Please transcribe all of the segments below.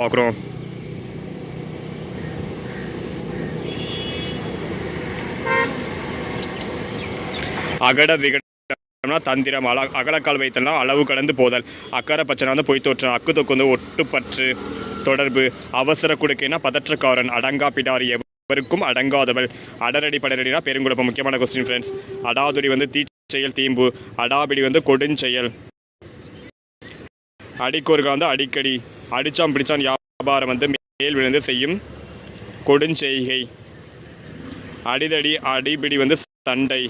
பார்க்குறோம் அகட விகடம்னா தந்திரம் அல அகலக்கால் வைத்தல்னா அளவு கடந்து போதல். அக்கறை பச்சனை வந்து பொய் தோற்றம் அக்கு தொக்கு வந்து ஒட்டுப்பற்று தொடர்பு. அவசர குடுக்கைனா பதற்றக்காரன் அடங்கா பிடாரி எவருக்கும் அடங்காதவள். அடரடி படரடினா பெருங்குழப்பம் முக்கியமான கொஸ்டின் ஃப்ரெண்ட்ஸ் அடாதுடி வந்து தீச்செயல் தீம்பு. அடாபிடி வந்து கொடுஞ்செயல். அடிக்கோர்கள் வந்து அடிக்கடி. அடிச்சான் பிடிச்சான் வியாபாரம் வந்து மேல் விழுந்து செய்யும் கொடுஞ்செய்கை. அடிதடி அடிபிடி வந்து சண்டை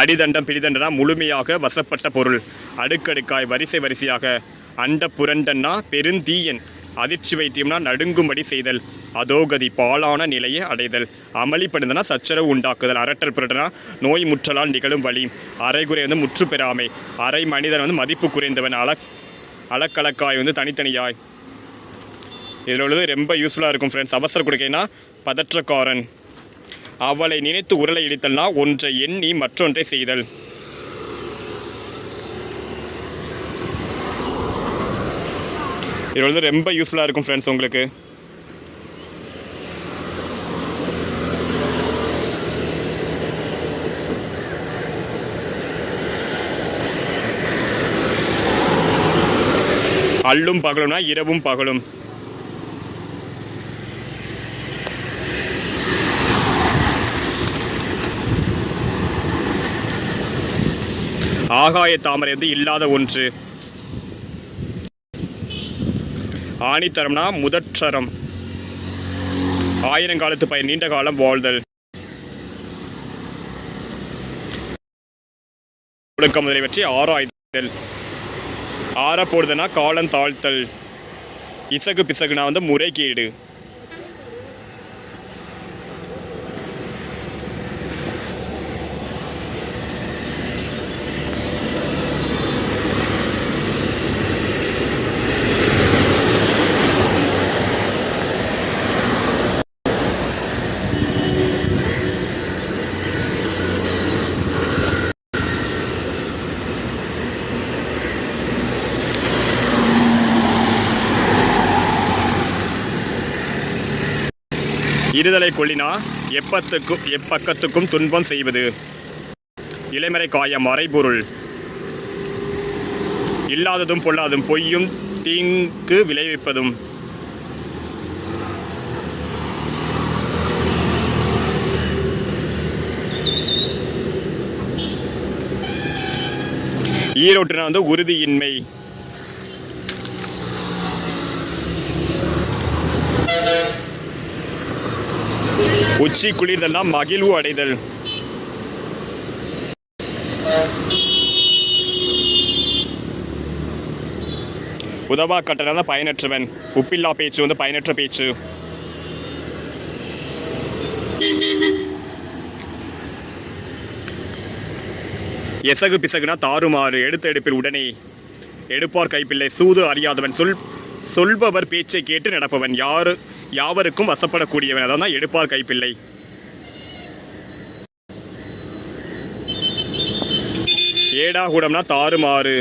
அடிதண்டம் பிடிதண்டனா முழுமையாக வசப்பட்ட பொருள். அடுக்கடுக்காய் வரிசை வரிசையாக. அண்ட புரண்டன்னா பெருந்தீயன். அதிர்ச்சி வைத்தியம்னா நடுங்கும்படி செய்தல். அதோகதி பாலான நிலையை அடைதல். அமளிப்படுதுனா சச்சரவு உண்டாக்குதல். அரட்டல் புரட்டனா நோய் முற்றலால் நிகழும் வழி. அரைகுறை வந்து முற்று பெறாமை. அரை மனிதன் வந்து மதிப்பு குறைந்தவன். அல அலக்கலக்காய் வந்து தனித்தனியாய். இதில் உள்ளது ரொம்ப யூஸ்ஃபுல்லாக இருக்கும் ஃப்ரெண்ட்ஸ் அவசர கொடுக்கைனா பதற்றக்காரன். அவளை நினைத்து உரலை இடித்தல்னா ஒன்றை எண்ணி மற்றொன்றை செய்தல். இது வந்து ரொம்ப யூஸ்ஃபுல்லாக இருக்கும் ஃப்ரெண்ட்ஸ் உங்களுக்கு. அள்ளும் பகலும்னா இரவும் பகலும். ஆகாய தாமரை வந்து இல்லாத ஒன்று. ஆணித்தரம்னா முதற்சரம் ஆயிரங்காலத்து பயிர் நீண்ட காலம் வாழ்தல். ஒழுக்கம் முதலை பற்றி ஆராய்தல். ஆற போடுதுன்னா காலம் தாழ்த்தல். இசகு பிசகுனா வந்து முறைகேடு. இருதலை கொள்ளினா எப்பத்துக்கும் எப்பக்கத்துக்கும் துன்பம் செய்வது. இலைமறை காயம் மறைபொருள். இல்லாததும் பொல்லாதும் பொய்யும் தீங்கு விளைவிப்பதும். ஈரோட்டுனா வந்து உறுதியின்மை. உச்சி குளிர்தெல்லாம் மகிழ்வு அடைதல். உதவா கட்டணம் பயனற்றவன். உப்பில்லா பேச்சு வந்து பயனற்ற பேச்சு. எசகு பிசகுனா தாறுமாறு எடுத்த எடுப்பில் உடனே. எடுப்பார் கைப்பிள்ளை சூது அறியாதவன் சொல் சொல்பவர் பேச்சை கேட்டு நடப்பவன் யாரு? யாவருக்கும் வசப்படக்கூடியவன். அதான் எடுப்பார் கைப்பிள்ளை. ஏடாகுடம்னா தாறுமாறு.